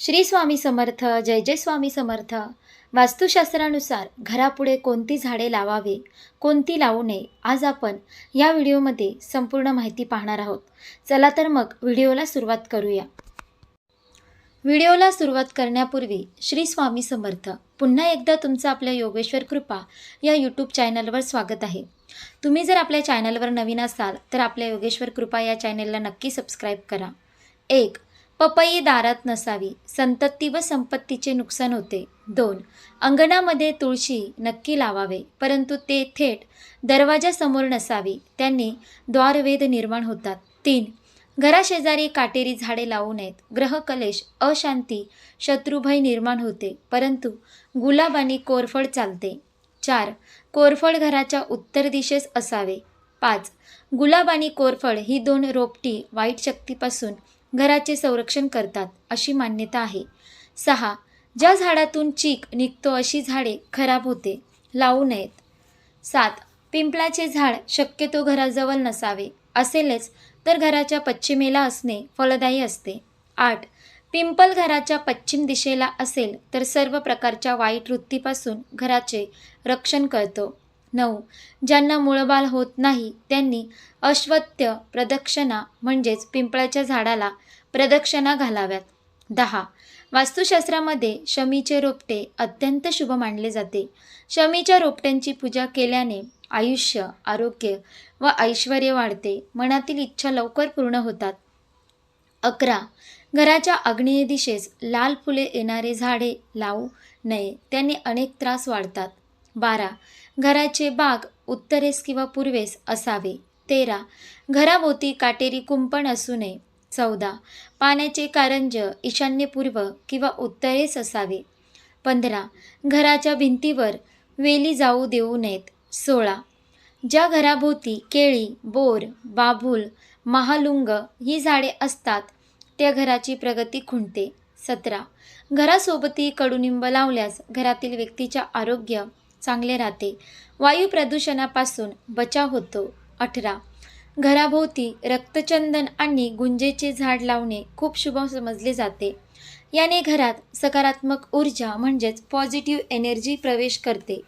श्री स्वामी समर्थ जय जय स्वामी समर्थ. वास्तुशास्त्रानुसार घरापुढे कोणती झाडे लावावी कोणती लावू नये आज आपण या व्हिडिओमध्ये संपूर्ण माहिती पाहणार आहोत. चला तर मग व्हिडिओला सुरुवात करूया. व्हिडिओला सुरुवात करण्यापूर्वी श्री स्वामी समर्थ. पुन्हा एकदा तुमचं आपल्या योगेश्वर कृपा या यूट्यूब चॅनलवर स्वागत आहे. तुम्ही जर आपल्या चॅनलवर नवीन असाल तर आपल्या योगेश्वर कृपा या चॅनलला नक्की सबस्क्राईब करा. एक पपई दारात नसावी. संतती व संपत्तीचे नुकसान होते. दोन अंगणामध्ये तुळशी नक्की लावावे परंतु ते थेट दरवाजासमोर नसावी. त्यांनी द्वारवेद निर्माण होतात. तीन घराशेजारी काटेरी झाडे लावू नयेत. ग्रहकलेश अशांती शत्रुभय निर्माण होते परंतु गुलाब आणि कोरफड चालते. चार कोरफड घराच्या उत्तर दिशेस असावे. पाच गुलाब आणि कोरफड ही दोन रोपटी वाईट शक्तीपासून घराचे संरक्षण करतात अशी मान्यता आहे. सहा ज्या झाडातून चीक निघतो अशी झाडे खराब होते लावू नयेत. सात पिंपळाचे झाड शक्यतो घराजवळ नसावे असेलच तर घराच्या पश्चिमेला असणे फलदायी असते. आठ पिंपल घराच्या पश्चिम दिशेला असेल तर सर्व प्रकारच्या वाईट वृत्तीपासून घराचे रक्षण करतो. नऊ. ज्यांना मुळबाळ होत नाही त्यांनी अश्वत्य प्रदक्षिणा म्हणजेच पिंपळाच्या झाडाला प्रदक्षिणा घालाव्यात. दहा. वास्तुशास्त्रामध्ये शमीचे रोपटे अत्यंत शुभ मानले जाते. शमीच्या रोपट्यांची पूजा केल्याने आयुष्य आरोग्य व ऐश्वर वाढते मनातील इच्छा लवकर पूर्ण होतात. अकरा. घराच्या आग्नेय दिशेस लाल फुले येणारे झाडे लावू नये त्यांनी अनेक त्रास वाढतात. बारा. घराचे बाग उत्तरेस किंवा पूर्वेस असावे. तेरा. घराभोवती काटेरी कुंपण असू नये. चौदा. पाण्याचे कारंज ईशान्यपूर्व किंवा उत्तरेस असावे. पंधरा. घराच्या भिंतीवर वेली जाऊ देऊ नयेत. सोळा. ज्या घराभोवती केळी बोर बाभूल महालुंग ही झाडे असतात त्या घराची प्रगती खुंटते. सतरा. घरासोबतही कडुनिंब लावल्यास घरातील व्यक्तीच्या आरोग्य चांगले राहते. वायू प्रदूषणापासून बचाव होतो. अठरा. घराभोवती रक्तचंदन आणि गुंजेचे झाड लावणे खूप शुभ समजले जाते. याने घरात सकारात्मक ऊर्जा म्हणजेच पॉझिटिव्ह एनर्जी प्रवेश करते.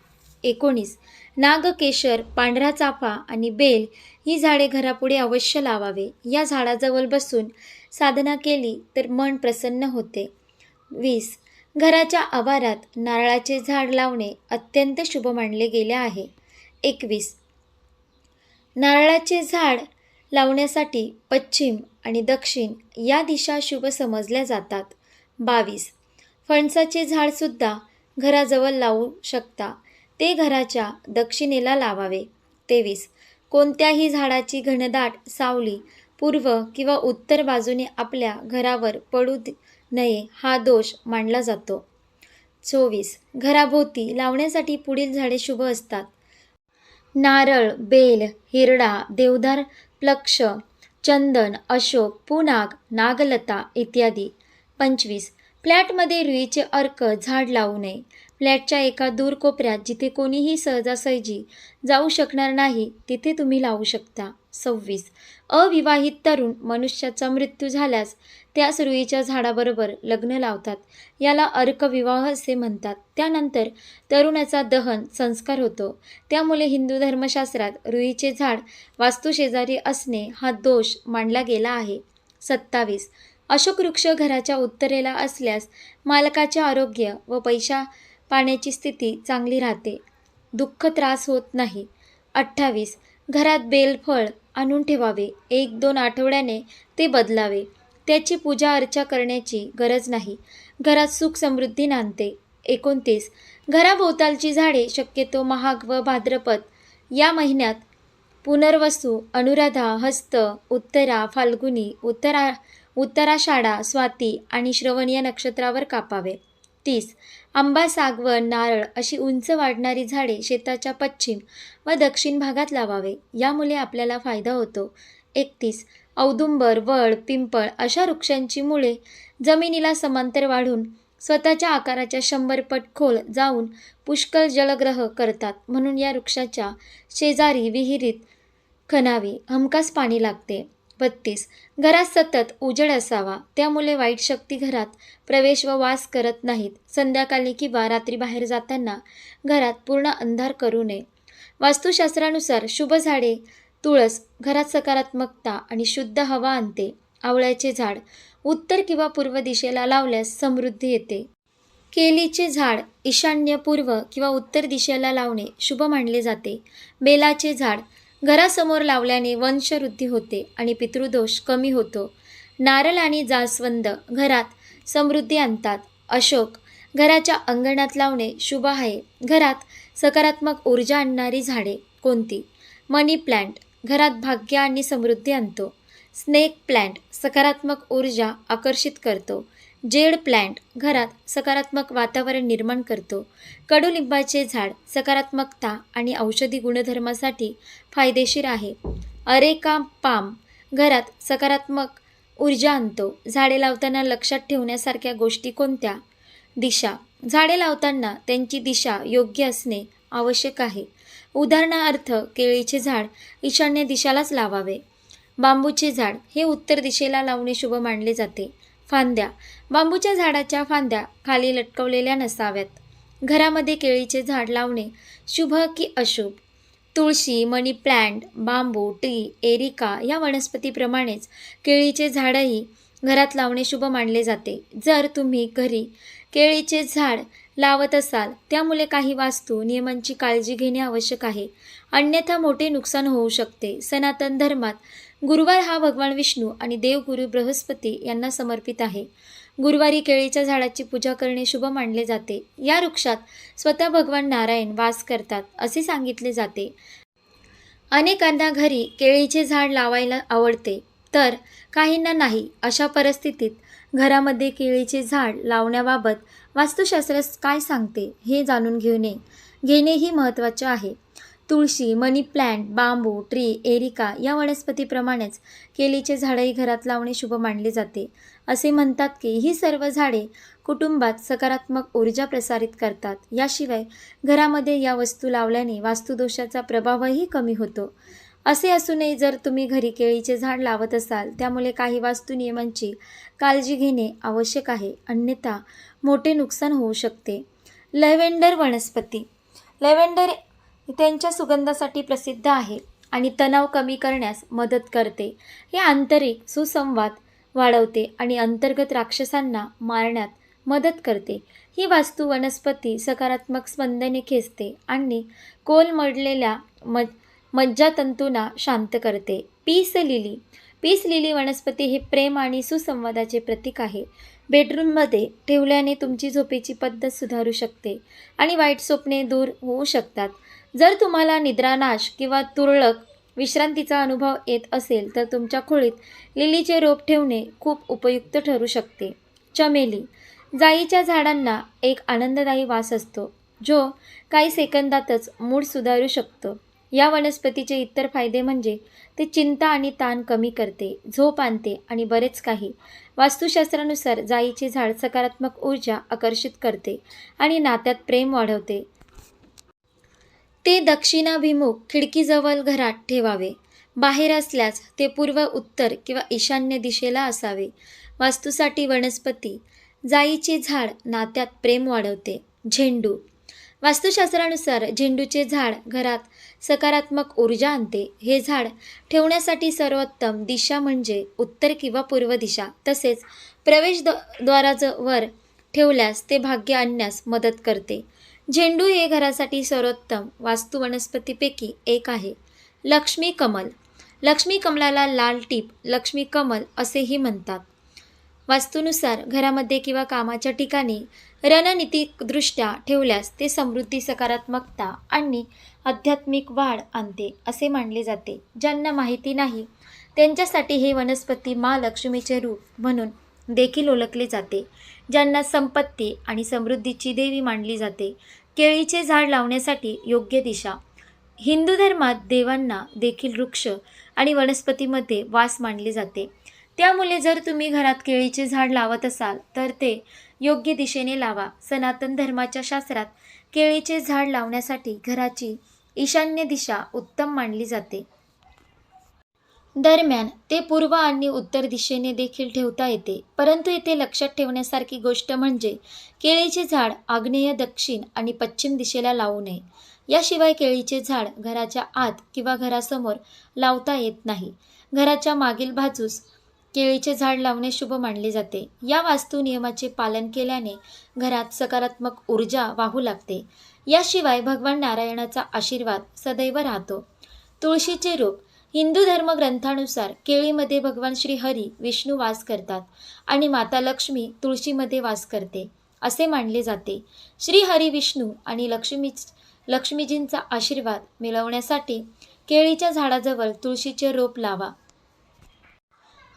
एकोणीस. नागकेशर पांढरा चाफा आणि बेल ही झाडे घरापुढे अवश्य लावावे. या झाडाजवळ बसून साधना केली तर मन प्रसन्न होते. वीस. घराच्या आवारात नारळाचे झाड लावणे अत्यंत शुभ मानले गेले आहे. एकवीस. नारळाचे झाड लावण्यासाठी पश्चिम आणि दक्षिण या दिशा शुभ समजल्या जातात. बावीस. फणसाचे झाडसुद्धा घराजवळ लावू शकता. ते घराच्या दक्षिणेला लावावे. तेवीस. कोणत्याही झाडाची घनदाट सावली पूर्व किंवा उत्तर बाजूने आपल्या घरावर पडू दे- नये हा दोष मानला जातो. चोवीस. घराभोवती लावण्यासाठी पुढील झाडे शुभ असतात. नारळ बेल हिरडा देवदार प्लक्ष चंदन अशोक पुनाग नागलता इत्यादी. पंचवीस. फ्लॅटमध्ये रुईचे अर्क झाड लावू नये. फ्लॅटच्या एका दूर कोपऱ्यात जिथे कोणीही सहजासहजी जाऊ शकणार नाही तिथे तुम्ही लावू शकता. सव्वीस. अविवाहित तरुण मनुष्याचा मृत्यू झाल्यास त्यास रुईच्या झाडाबरोबर लग्न लावतात. याला अर्कविवाह असे म्हणतात. त्यानंतर तरुणाचा दहन संस्कार होतो. त्यामुळे हिंदू धर्मशास्त्रात रुईचे झाड वास्तुशेजारी असणे हा दोष मानला गेला आहे. सत्तावीस. अशोक वृक्ष घराच्या उत्तरेला असल्यास मालकाचे आरोग्य व पैशा पाण्याची स्थिती चांगली राहते. दुःख त्रास होत नाही. अठ्ठावीस. घरात बेलफळ आणून ठेवावे. एक दोन आठवड्याने ते बदलावे. त्याची पूजा अर्चा करण्याची गरज नाही. घरात सुख समृद्धी नांदते. एकोणतीस. घराभोवतालची झाडे शक्यतो महाग व भाद्रपद. या महिन्यात पुनर्वसू अनुराधा हस्त उत्तरा फाल्गुनी उत्तरा उत्तराषाढा स्वाती आणि श्रवण या नक्षत्रावर कापावे. तीस. आंबा सागवण नारळ अशी उंच वाढणारी झाडे शेताच्या पश्चिम व दक्षिण भागात लावावे. यामुळे आपल्याला फायदा होतो. एकतीस. औदुंबर वड पिंपळ अशा वृक्षांची मुळे जमिनीला समांतर वाढून स्वतःच्या आकाराच्या शंभर पट खोल जाऊन पुष्कळ जलग्रह करतात. म्हणून या वृक्षाच्या शेजारी विहिरीत खणावी हमखास पाणी लागते. बत्तीस. घरात सतत उजेड असावा त्यामुळे वाईट शक्ती घरात प्रवेश व वास करत नाहीत. संध्याकाळी किंवा रात्री बाहेर जाताना घरात पूर्ण अंधार करू नये. वास्तुशास्त्रानुसार शुभ झाडे तुळस घरात सकारात्मकता आणि शुद्ध हवा आणते. आवळ्याचे झाड उत्तर किंवा पूर्व दिशेला लावल्यास समृद्धी येते. केलीचे झाड ईशान्य पूर्व किंवा उत्तर दिशेला लावणे शुभ मानले जाते. बेलाचे झाड घरासमोर लावल्याने वंशवृद्धी होते आणि पितृदोष कमी होतो. नारळ आणि जास्वंद घरात समृद्धी आणतात. अशोक घराच्या अंगणात लावणे शुभ आहे. घरात सकारात्मक ऊर्जा आणणारी झाडे कोणती? मनी प्लॅन्ट घरात भाग्य आणि समृद्धी आणतो. स्नेक प्लॅन्ट सकारात्मक ऊर्जा आकर्षित करतो. जेड प्लॅन्ट घरात सकारात्मक वातावरण निर्माण करतो. कडुलिंबाचे झाड सकारात्मकता आणि औषधी गुणधर्मासाठी फायदेशीर आहे. अरेका पाम घरात सकारात्मक ऊर्जा आणतो. झाडे लावताना लक्षात ठेवण्यासारख्या गोष्टी कोणत्या? दिशा. झाडे लावताना त्यांची दिशा योग्य असणे आवश्यक आहे. उदाहरणार्थ केळीचे झाड ईशान्य दिशालाच लावावे. बांबूचे झाड हे उत्तर दिशेला लावणे शुभ मानले जाते. फांद्या. बांबूच्या झाडाच्या फांद्या खाली लटकवलेल्या नसाव्यात. घरामध्ये केळीचे झाड लावणे शुभ की अशुभ? तुळशी मनी प्लॅन्ट बांबू टी एरिका या वनस्पतीप्रमाणेच केळीचे झाडही घरात लावणे शुभ मानले जाते. जर तुम्ही घरी केळीचे झाड लावत असाल. त्यामुळे काही वास्तू नियमांची काळजी घेणे आवश्यक आहे. अन्यथा मोठे नुकसान होऊ शकते. सनातन धर्मात गुरुवार हा भगवान विष्णू आणि देवगुरु बृहस्पती यांना समर्पित आहे. गुरुवारी केळीच्या झाडाची पूजा करणे शुभ मानले जाते. या वृक्षात स्वतः भगवान नारायण वास करतात असे सांगितले जाते. अनेकांना घरी केळीचे झाड लावायला आवडते तर काहींना नाही. अशा परिस्थितीत घरामध्ये केळीचे झाड लावण्याबाबत वास्तुशास्त्र काय सांगते हे जाणून घेणे घेणेही महत्त्वाचे आहे. तुळशी मनी प्लॅन्ट बांबू ट्री एरिका या वनस्पतीप्रमाणेच केळीचे झाडही घरात लावणे शुभ मानले जाते. असे म्हणतात की ही सर्व झाडे कुटुंबात सकारात्मक ऊर्जा प्रसारित करतात. याशिवाय घरामध्ये या वस्तू लावल्याने वास्तुदोषाचा प्रभावही कमी होतो. असे असूनही जर तुम्ही घरी केळीचे झाड लावत असाल त्यामुळे काही वास्तू नियमांची काळजी घेणे आवश्यक आहे. अन्यथा मोठे नुकसान होऊ शकते. लॅव्हेंडर वनस्पती. लॅव्हेंडर त्यांच्या सुगंधासाठी प्रसिद्ध आहे आणि तणाव कमी करण्यास मदत करते. हे आंतरिक सुसंवाद वाढवते आणि अंतर्गत राक्षसांना मारण्यात मदत करते. ही वास्तू वनस्पती सकारात्मक स्पंदने खेचते आणि कोलमडलेल्या म मज्जातंतूंना शांत करते. Peace lily. पीस लिली वनस्पती हे प्रेम आणि सुसंवादाचे प्रतीक आहे. बेडरूममध्ये ठेवल्याने तुमची झोपेची पद्धत सुधारू शकते आणि वाईट स्वप्ने दूर होऊ शकतात. जर तुम्हाला निद्रानाश किंवा तुरळक विश्रांतीचा अनुभव येत असेल तर तुमच्या खोळीत लिलीचे रोप ठेवणे खूप उपयुक्त ठरू शकते. चमेली. जाईच्या झाडांना एक आनंददायी वास असतो जो काही सेकंदातच मूड सुधारू शकतो. या वनस्पतीचे इतर फायदे म्हणजे ते चिंता आणि ताण कमी करते झोप आणते आणि बरेच काही. वास्तुशास्त्रानुसार जाईचे झाड सकारात्मक ऊर्जा आकर्षित करते आणि नात्यात प्रेम वाढवते. ते दक्षिणाभिमुख खिडकीजवळ घरात ठेवावे. बाहेर असल्यास ते पूर्व उत्तर किंवा ईशान्य दिशेला असावे. वास्तूसाठी वनस्पती जाईचे झाड नात्यात प्रेम वाढवते. झेंडू वास्तुशास्त्रानुसार झेंडूचे झाड घरात सकारात्मक ऊर्जा आणते. हे झाड ठेवण्यासाठी सर्वोत्तम दिशा म्हणजे उत्तर किंवा पूर्व दिशा. तसेच प्रवेश द्वारावर ठेवल्यास ते भाग्य आणण्यास मदत करते. झेंडू हे घरासाठी सर्वोत्तम वास्तू वनस्पतीपैकी एक आहे. लक्ष्मी कमल. लक्ष्मी कमलाला लाल टीप लक्ष्मी कमल असेही म्हणतात. वास्तूनुसार घरामध्ये किंवा कामाच्या ठिकाणी रणनीतिकदृष्ट्या ठेवल्यास ते समृद्धी सकारात्मकता आणि आध्यात्मिक वाढ आणते असे मानले जाते. ज्यांना माहिती नाही त्यांच्यासाठी हे वनस्पती महालक्ष्मीचे रूप म्हणून देखील ओळखले जाते. ज्यांना संपत्ती आणि समृद्धीची देवी मानली जाते केळीचे झाड लावण्यासाठी योग्य दिशा. हिंदू धर्मात देवांना देखील वृक्ष आणि वनस्पतीमध्ये वास मानले जाते. त्यामुळे जर तुम्ही घरात केळीचे झाड लावत असाल तर ते योग्य दिशेने लावा. सनातन धर्माच्या शास्त्रात केळीचे झाड लावण्यासाठी घराची ईशान्य दिशा उत्तम मानली जाते. दरम्यान ते पूर्व आणि उत्तर दिशेने देखील ठेवता येते. परंतु इथे लक्षात ठेवण्यासारखी गोष्ट म्हणजे केळीचे झाड आग्नेय दक्षिण आणि पश्चिम दिशेला लावू नये. याशिवाय केळीचे झाड घराच्या आत किंवा घरासमोर लावता येत नाही. घराच्या मागील बाजूस केळीचे झाड लावणे शुभ मानले जाते. या वास्तू नियमाचे पालन केल्याने घरात सकारात्मक ऊर्जा वाहू लागते. याशिवाय भगवान नारायणाचा आशीर्वाद सदैव राहतो. तुळशीचे रूप हिंदू धर्म ग्रंथानुसार केळीमध्ये भगवान श्री हरी विष्णू वास करतात आणि माता लक्ष्मी तुळशीमध्ये वास करते असे मानले जाते. श्री हरी विष्णू आणि लक्ष्मी लक्ष्मीजींचा आशीर्वाद मिळवण्यासाठी केळीच्या झाडाजवळ तुळशीचे रोप लावा.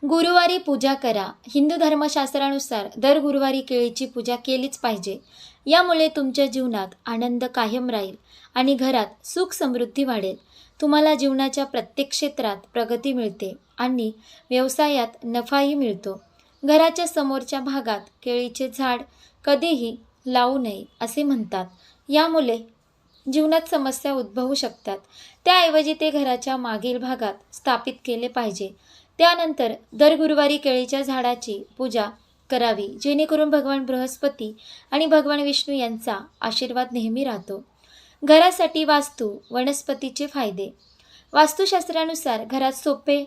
गुरुवारी पूजा करा. हिंदू धर्मशास्त्रानुसार दर गुरुवारी केळीची पूजा केलीच पाहिजे. यामुळे तुमच्या जीवनात आनंद कायम राहील आणि घरात सुख समृद्धी वाढेल. तुम्हाला जीवनाच्या प्रत्येक क्षेत्रात प्रगती मिळते आणि व्यवसायात नफाही मिळतो. घराच्या समोरच्या भागात केळीचे झाड कधीही लावू नये असे म्हणतात. यामुळे जीवनात समस्या उद्भवू शकतात. त्याऐवजी ते घराच्या मागील भागात स्थापित केले पाहिजे. त्यानंतर दर गुरुवारी केळीच्या झाडाची पूजा करावी जेणेकरून भगवान बृहस्पती आणि भगवान विष्णू यांचा आशीर्वाद नेहमी राहतो. घरासाठी वास्तू वनस्पतीचे फायदे. वास्तुशास्त्रानुसार घरात सोपे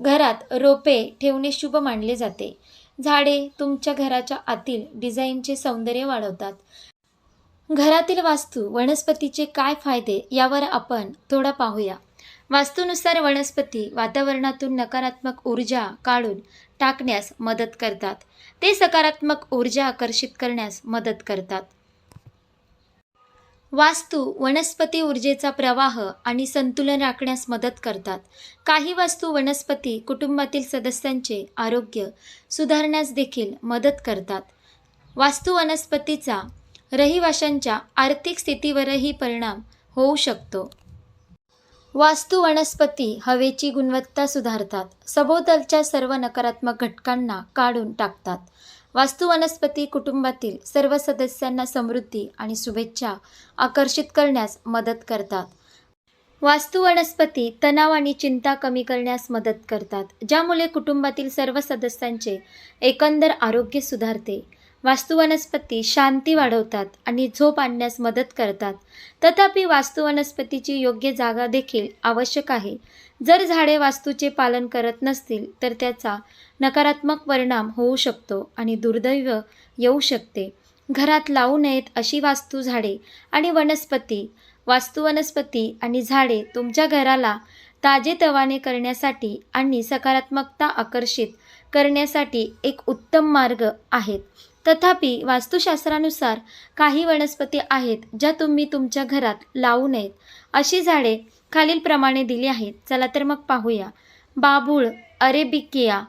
घरात रोपे ठेवणे शुभ मानले जाते. झाडे तुमच्या घराच्या आतील डिझाईनचे सौंदर्य वाढवतात. घरातील वास्तू वनस्पतीचे काय फायदे यावर आपण थोडा पाहूया. वास्तूनुसार वनस्पती वातावरणातून नकारात्मक ऊर्जा काढून टाकण्यास मदत करतात. ते सकारात्मक ऊर्जा आकर्षित करण्यास मदत करतात. वास्तू वनस्पती ऊर्जेचा प्रवाह आणि संतुलन राखण्यास मदत करतात. काही वास्तू वनस्पती कुटुंबातील सदस्यांचे आरोग्य सुधारण्यास देखील मदत करतात. वास्तू वनस्पतीचा रहिवाशांच्या आर्थिक स्थितीवरही परिणाम होऊ शकतो. वास्तू वनस्पती हवेची गुणवत्ता सुधारतात. सभोवतालच्या सर्व नकारात्मक घटकांना काढून टाकतात. वास्तू वनस्पती कुटुंबातील सर्व सदस्यांना समृद्धी आणि शुभेच्छा आकर्षित करण्यास मदत करतात. वास्तू वनस्पती तणाव आणि चिंता कमी करण्यास मदत करतात ज्यामुळे कुटुंबातील सर्व सदस्यांचे एकंदर आरोग्य सुधारते. वास्तू वनस्पती शांती वाढवतात आणि झोप आणण्यास मदत करतात. तथापि वास्तू वनस्पतीची योग्य जागा देखील आवश्यक आहे. जर झाडे वास्तूचे पालन करत नसतील तर त्याचा नकारात्मक परिणाम होऊ शकतो आणि दुर्दैव येऊ शकते. घरात लावू नयेत अशी वास्तू झाडे आणि वनस्पती. वास्तू वनस्पती आणि झाडे तुमच्या घराला ताजेतवाने करण्यासाठी आणि सकारात्मकता आकर्षित करण्यासाठी एक उत्तम मार्ग आहेत. तथापि वास्तुशास्त्रानुसार काही वनस्पती आहेत ज्या तुम्ही तुमच्या घरात लावू नयेत. अशी झाडे खालीलप्रमाणे दिली आहेत. चला तर मग पाहूया. बाभूळ अरेबिकिया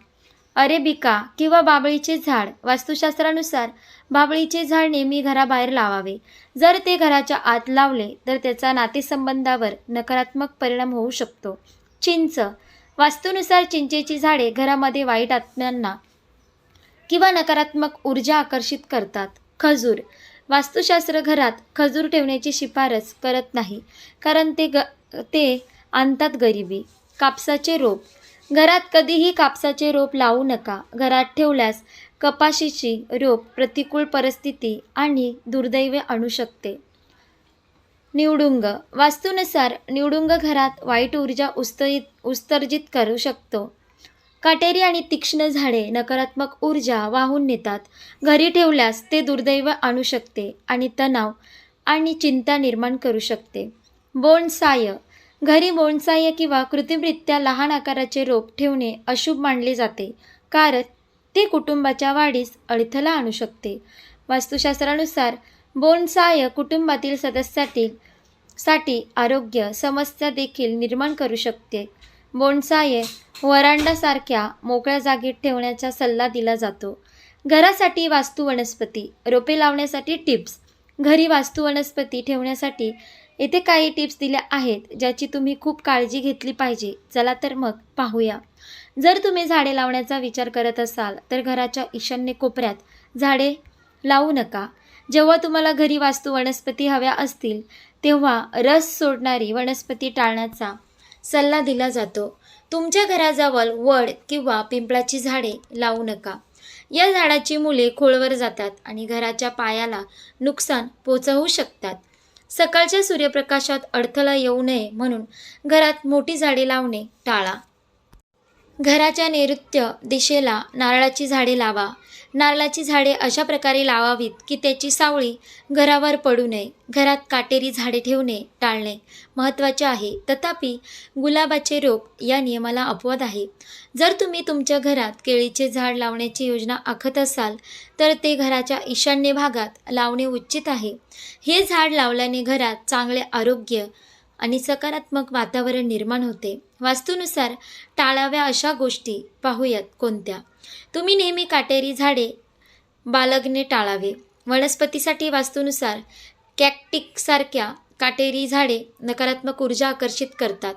अरेबिका किंवा बाबळीचे झाड. वास्तुशास्त्रानुसार बाबळीचे झाड नेहमी घराबाहेर लावावे. जर ते घराच्या आत लावले तर त्याचा नातेसंबंधावर नकारात्मक परिणाम होऊ शकतो. चिंच. वास्तूनुसार चिंचेची झाडे घरामध्ये वाईट आत्म्यांना किंवा नकारात्मक ऊर्जा आकर्षित करतात. खजूर. वास्तुशास्त्र घरात खजूर ठेवण्याची शिफारस करत नाही कारण ते ग ते आणतात गरिबी कापसाचे रोप. घरात कधीही कापसाचे रोप लावू नका. घरात ठेवल्यास कपाशीची रोप प्रतिकूल परिस्थिती आणि दुर्दैवे आणू शकते. निवडुंग. वास्तूनुसार निवडुंग घरात वाईट ऊर्जा उस्तरित उत्सर्जित करू शकतो. काटेरी आणि तीक्ष्ण झाडे नकारात्मक ऊर्जा वाहून नेतात. घरी ठेवल्यास ते दुर्दैव आणू शकते आणि तणाव आणि चिंता निर्माण करू शकते. बोनसाय. घरी बोनसाय किंवा कृत्रिमरित्या लहान आकाराचे रोप ठेवणे अशुभ मानले जाते कारण ते कुटुंबाच्या वाढीस अडथळा आणू शकते. वास्तुशास्त्रानुसार बोनसाय कुटुंबातील सदस्यातील साठी आरोग्य समस्या देखील निर्माण करू शकते. बोनसाय वरांडासारख्या मोकळ्या जागेत ठेवण्याचा सल्ला दिला जातो. घरासाठी वास्तू वनस्पती रोपे लावण्यासाठी टिप्स. घरी वास्तू वनस्पती ठेवण्यासाठी येथे काही टिप्स दिल्या आहेत ज्याची तुम्ही खूप काळजी घेतली पाहिजे. चला तर मग पाहूया. जर तुम्ही झाडे लावण्याचा विचार करत असाल तर घराच्या ईशान्य कोपऱ्यात झाडे लावू नका. जेव्हा तुम्हाला घरी वास्तू वनस्पती हव्या असतील तेव्हा रस सोडणारी वनस्पती टाळण्याचा सल्ला दिला जातो. तुमच्या घराजवळ वड किंवा पिंपळाची झाडे लावू नका. या झाडाची मुले खोलवर जातात आणि घराच्या पायाला नुकसान पोचवू शकतात. सकाळच्या सूर्यप्रकाशात अडथळा येऊ नये म्हणून घरात मोठी झाडे लावणे टाळा. घराच्या नैऋत्य दिशेला नारळाची झाडे लावा. नारळाची झाडे अशा प्रकारे लावावीत की त्याची सावळी घरावर पडू नये घरात काटेरी झाडे ठेवणे टाळणे. महत्त्वाचे आहे. तथापि गुलाबाचे रोप या नियमाला अपवाद आहे. जर तुम्ही तुमच्या घरात केळीचे झाड लावण्याची योजना आखत असाल तर ते घराच्या ईशान्य भागात लावणे उचित आहे. हे झाड लावल्याने घरात चांगले आरोग्य आणि सकारात्मक वातावरण निर्माण होते. वास्तूनुसार टाळाव्या अशा गोष्टी पाहूयात कोणत्या? तुम्ही नेहमी काटेरी झाडे बालगणे टाळावे. वनस्पतीसाठी वास्तूनुसार कॅक्टिकसारख्या काटेरी झाडे नकारात्मक ऊर्जा आकर्षित करतात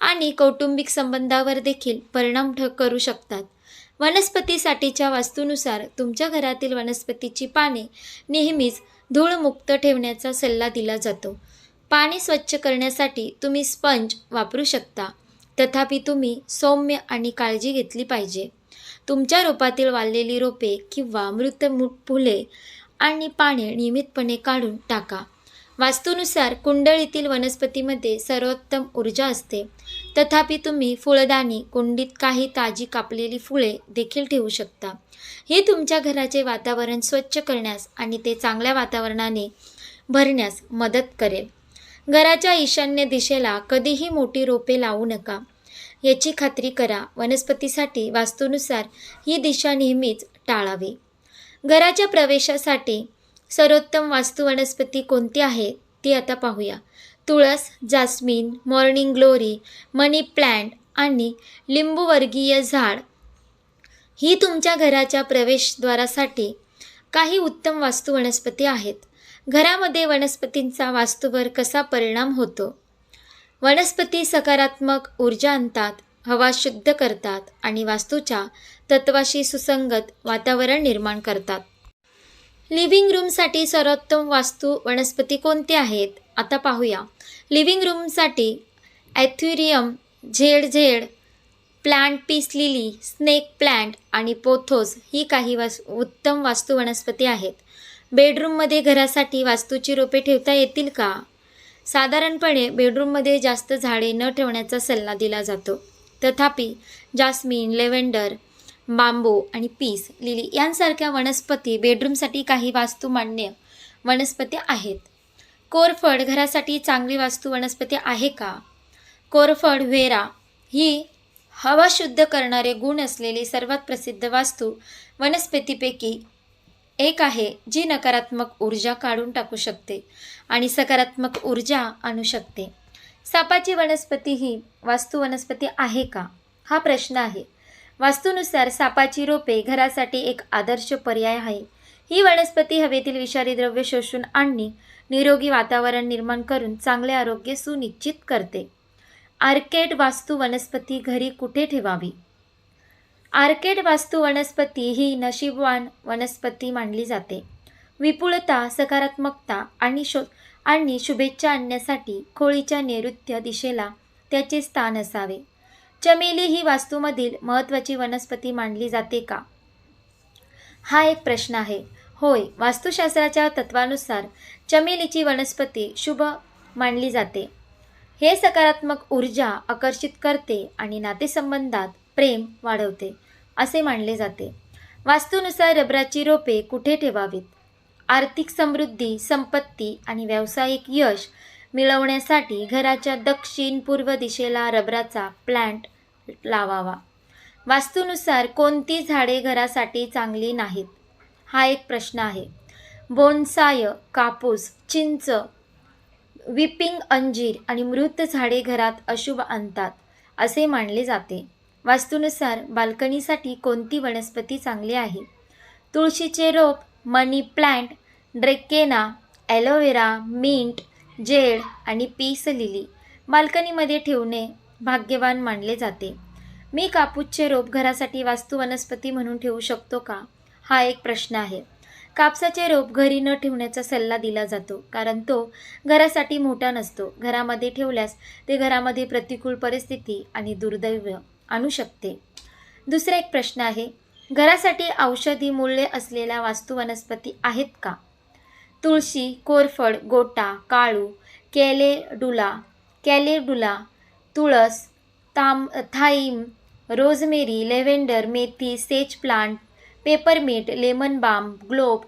आणि कौटुंबिक संबंधावर देखील परिणाम ठ करू शकतात. वनस्पतीसाठीच्या वास्तूनुसार तुमच्या घरातील वनस्पतीची पाने नेहमीच धूळमुक्त ठेवण्याचा सल्ला दिला जातो. पाणी स्वच्छ करण्यासाठी तुम्ही स्पंज वापरू शकता. तथापि तुम्ही सौम्य आणि काळजी घेतली पाहिजे. तुमच्या रोपातील वाळलेली रोपे किंवा मृत फुले आणि पाने नियमितपणे काढून टाका. वास्तूनुसार कुंडळीतील वनस्पतीमध्ये सर्वोत्तम ऊर्जा असते. तथापि तुम्ही फुलदाणी कुंडीत काही ताजी कापलेली फुले देखील ठेवू शकता. हे तुमच्या घराचे वातावरण स्वच्छ करण्यास आणि ते चांगल्या वातावरणाने भरण्यास मदत करेल. घराच्या ईशान्य दिशेला कधीही मोठी रोपे लावू नका. याची खात्री करा. वनस्पतीसाठी वास्तूनुसार ही दिशा नेहमीच टाळावी. घराच्या प्रवेशासाठी सर्वोत्तम वास्तू वनस्पती कोणती आहे ती आता पाहूया. तुळस jasmine morning glory money plant आणि लिंबूवर्गीय झाड ही तुमच्या घराच्या प्रवेशद्वारासाठी काही उत्तम वास्तू वनस्पती आहेत. घरामध्ये वनस्पतींचा वास्तूवर कसा परिणाम होतो? वनस्पती सकारात्मक ऊर्जा आणतात हवा शुद्ध करतात आणि वास्तूच्या तत्वाशी सुसंगत वातावरण निर्माण करतात. लिव्हिंग रूमसाठी सर्वोत्तम वास्तू वनस्पती कोणती आहेत? आता पाहूया. Living रूमसाठी anthurium Z Z plant peace lily snake plant आणि पोथोस ही काही वास उत्तम वास्तू वनस्पती आहेत. बेडरूममध्ये घरासाठी वास्तूची रोपे ठेवता येतील का? साधारणपणे बेडरूममध्ये जास्त झाडे न ठेवण्याचा सल्ला दिला जातो. तथापि जास्मिन लेव्हेंडर बांबू आणि पीस लिली यांसारख्या वनस्पती बेडरूमसाठी काही वास्तुमान्य वनस्पती आहेत. कोरफड घरासाठी चांगली वास्तू वनस्पती आहे का? कोरफड व्हेरा ही हवा शुद्ध करणारे गुण असलेली सर्वात प्रसिद्ध वास्तू वनस्पतीपैकी एक आहे जी नकारात्मक ऊर्जा काढून टाकू शकते आणि सकारात्मक ऊर्जा आणू शकते. सापाची वनस्पती ही वास्तू वनस्पती आहे का? हा प्रश्न आहे. वास्तूनुसार सापाची रोपे घरासाठी एक आदर्श पर्याय आहे. ही वनस्पती हवेतील विषारी द्रव्य शोषून आणणे निरोगी वातावरण निर्माण करून चांगले आरोग्य सुनिश्चित करते. आर्केड वास्तू वनस्पती घरी कुठे ठेवावी? आर्केड वास्तू वनस्पती ही नशीबवान वनस्पती मानली जाते. विपुलता सकारात्मकता आणि शो आणि शुभेच्छा आणण्यासाठी खोळीच्या नैऋत्य दिशेला त्याचे स्थान असावे. चमेली ही वास्तूमधील महत्त्वाची वनस्पती मानली जाते का? हा एक प्रश्न आहे. होय वास्तुशास्त्राच्या तत्वानुसार चमेलीची वनस्पती शुभ मानली जाते. हे सकारात्मक ऊर्जा आकर्षित करते आणि नातेसंबंधात प्रेम वाढवते. असे मानले जाते. वास्तूनुसार रबराची रोपे कुठे ठेवावीत? आर्थिक समृद्धी संपत्ती आणि व्यावसायिक यश मिळवण्यासाठी घराच्या दक्षिण पूर्व दिशेला रबराचा प्लॅन्ट लावावा. वास्तूनुसार कोणती झाडे घरासाठी चांगली नाहीत? हा एक प्रश्न आहे. बोनसाय कापूस चिंच विपिंग अंजीर आणि मृत झाडे घरात अशुभ आणतात असे मानले जाते. वास्तूनुसार बाल्कनीसाठी कोणती वनस्पती चांगली आहे? तुळशीचे रोप money plant dracaena aloe vera mint jade आणि पीस लिली बाल्कनीमध्ये ठेवणे भाग्यवान मानले जाते. मी कापूसचे रोप घरासाठी वास्तू वनस्पती म्हणून ठेवू शकतो का? हा एक प्रश्न आहे. कापसाचे रोप घरी न ठेवण्याचा सल्ला दिला जातो कारण तो घरासाठी मोठा नसतो. घरामध्ये ठेवल्यास ते घरामध्ये प्रतिकूल परिस्थिती आणि दुर्दैव आणू शकते. दुसरा एक प्रश्न आहे घरासाठी औषधी मूल्ये असलेल्या वास्तू वनस्पती आहेत का? तुळशी कोरफड गोटा काळू कॅलेडुला कॅलेडुला तुळस ताम थाईम रोजमेरी लेव्हेंडर मेथी sage plant peppermint lemon balm globe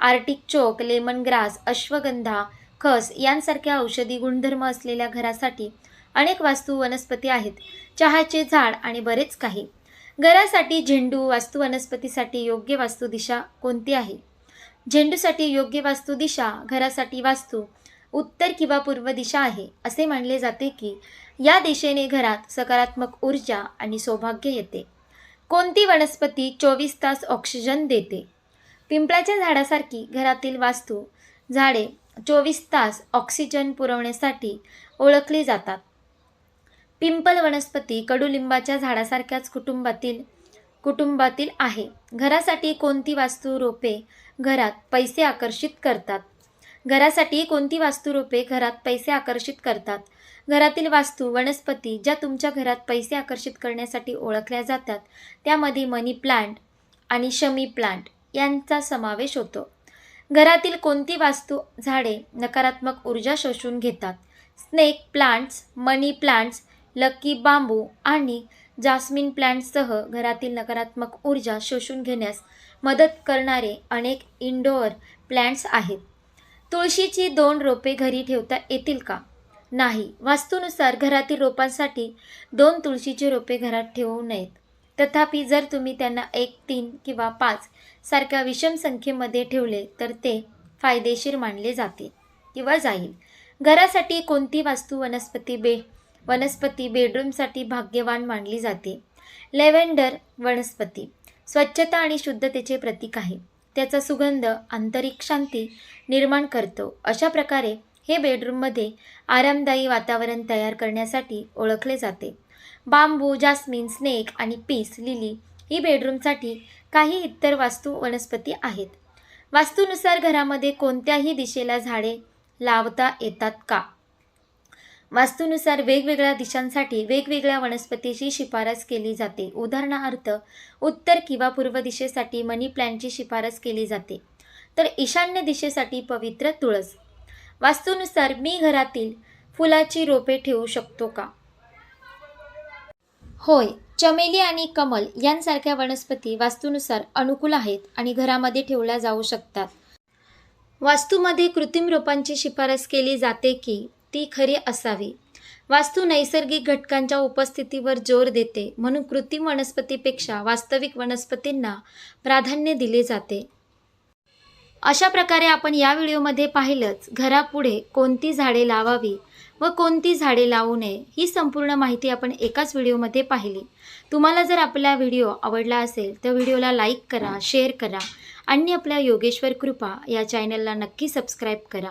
artichoke lemon grass ashwagandha खस यांसारख्या औषधी गुणधर्म असलेल्या घरासाठी अनेक वास्तू वनस्पती आहेत. चहाचे झाड आणि बरेच काही. घरासाठी झेंडू वास्तू वनस्पतीसाठी योग्य वास्तू दिशा कोणती आहे? झेंडूसाठी योग्य वास्तू दिशा घरासाठी वास्तू उत्तर किंवा पूर्व दिशा आहे असे मानले जाते की या दिशेने घरात सकारात्मक ऊर्जा आणि सौभाग्य येते. कोणती वनस्पती चोवीस तास ऑक्सिजन देते? पिंपळाच्या झाडासारखी घरातील वास्तू झाडे चोवीस तास ऑक्सिजन पुरवण्यासाठी ओळखली जातात. पिंपल वनस्पती कडुलिंबाच्या झाडासारख्याच कुटुंबातील कुटुंबातील आहे. घरासाठी कोणती वास्तू रोपे घरात पैसे आकर्षित करतात? घरासाठी कोणती वास्तू रोपे घरात पैसे आकर्षित करतात? घरातील वास्तू वनस्पती ज्या तुमच्या घरात पैसे आकर्षित करण्यासाठी ओळखल्या जातात त्यामध्ये मनी प्लांट आणि शमी प्लांट यांचा समावेश होतो. घरातील कोणती वास्तू झाडे नकारात्मक ऊर्जा शोषून घेतात? Snake plants money plants lucky bamboo आणि जास्मिन प्लॅन्टसह घरातील नकारात्मक ऊर्जा शोषून घेण्यास मदत करणारे अनेक इनडोअर प्लॅन्ट्स आहेत. तुळशीची दोन रोपे घरी ठेवता येतील का? नाही. वास्तूनुसार घरातील रोपांसाठी दोन तुळशीची रोपे घरात ठेवू नयेत. तथापि जर तुम्ही त्यांना एक तीन किंवा पाच सारख्या विषम संख्येमध्ये ठेवले तर ते फायदेशीर मानले जाते किंवा जाईल. घरासाठी कोणती वास्तू वनस्पती बे वनस्पती बेडरूमसाठी भाग्यवान मानली जाते. लेव्हेंडर वनस्पती स्वच्छता आणि शुद्धतेचे प्रतीक आहे. त्याचा सुगंध आंतरिक शांती निर्माण करतो. अशा प्रकारे हे बेडरूममध्ये आरामदायी वातावरण तयार करण्यासाठी ओळखले जाते. बांबू जास्मिन स्नेक आणि पीस लिली ही बेडरूमसाठी काही इतर वास्तू वनस्पती आहेत. वास्तूनुसार घरामध्ये कोणत्याही दिशेला झाडे लावता येतात का? वास्तूनुसार वेगवेगळ्या दिशांसाठी वेगवेगळ्या वनस्पतीची शिफारस केली जाते. उदाहरणार्थ उत्तर किंवा पूर्व दिशेसाठी मनी प्लॅनची शिफारस केली जाते. तर ईशान्य दिशेसाठी पवित्र तुळस. वास्तूनुसार मी घरातील फुलाची रोपे ठेवू शकतो का? होय चमेली आणि कमल यांसारख्या वनस्पती वास्तूनुसार अनुकूल आहेत आणि घरामध्ये ठेवल्या जाऊ शकतात. वास्तूमध्ये कृत्रिम रोपांची शिफारस केली जाते की ती खरी असावी. वास्तू नैसर्गिक घटकांच्या उपस्थितीवर जोर देते म्हणून कृत्रिम वनस्पतीपेक्षा वास्तविक वनस्पतींना प्राधान्य दिले जाते. अशा प्रकारे आपण या व्हिडिओमध्ये पाहिलंच घरापुढे कोणती झाडे लावावी व कोणती झाडे लावू नये ही संपूर्ण माहिती आपण एकाच व्हिडिओमध्ये पाहिली. तुम्हाला जर आपला व्हिडिओ आवडला असेल तर व्हिडिओला लाईक करा शेअर करा आणि आपल्या योगेश्वर कृपा या चॅनलला नक्की सबस्क्राईब करा.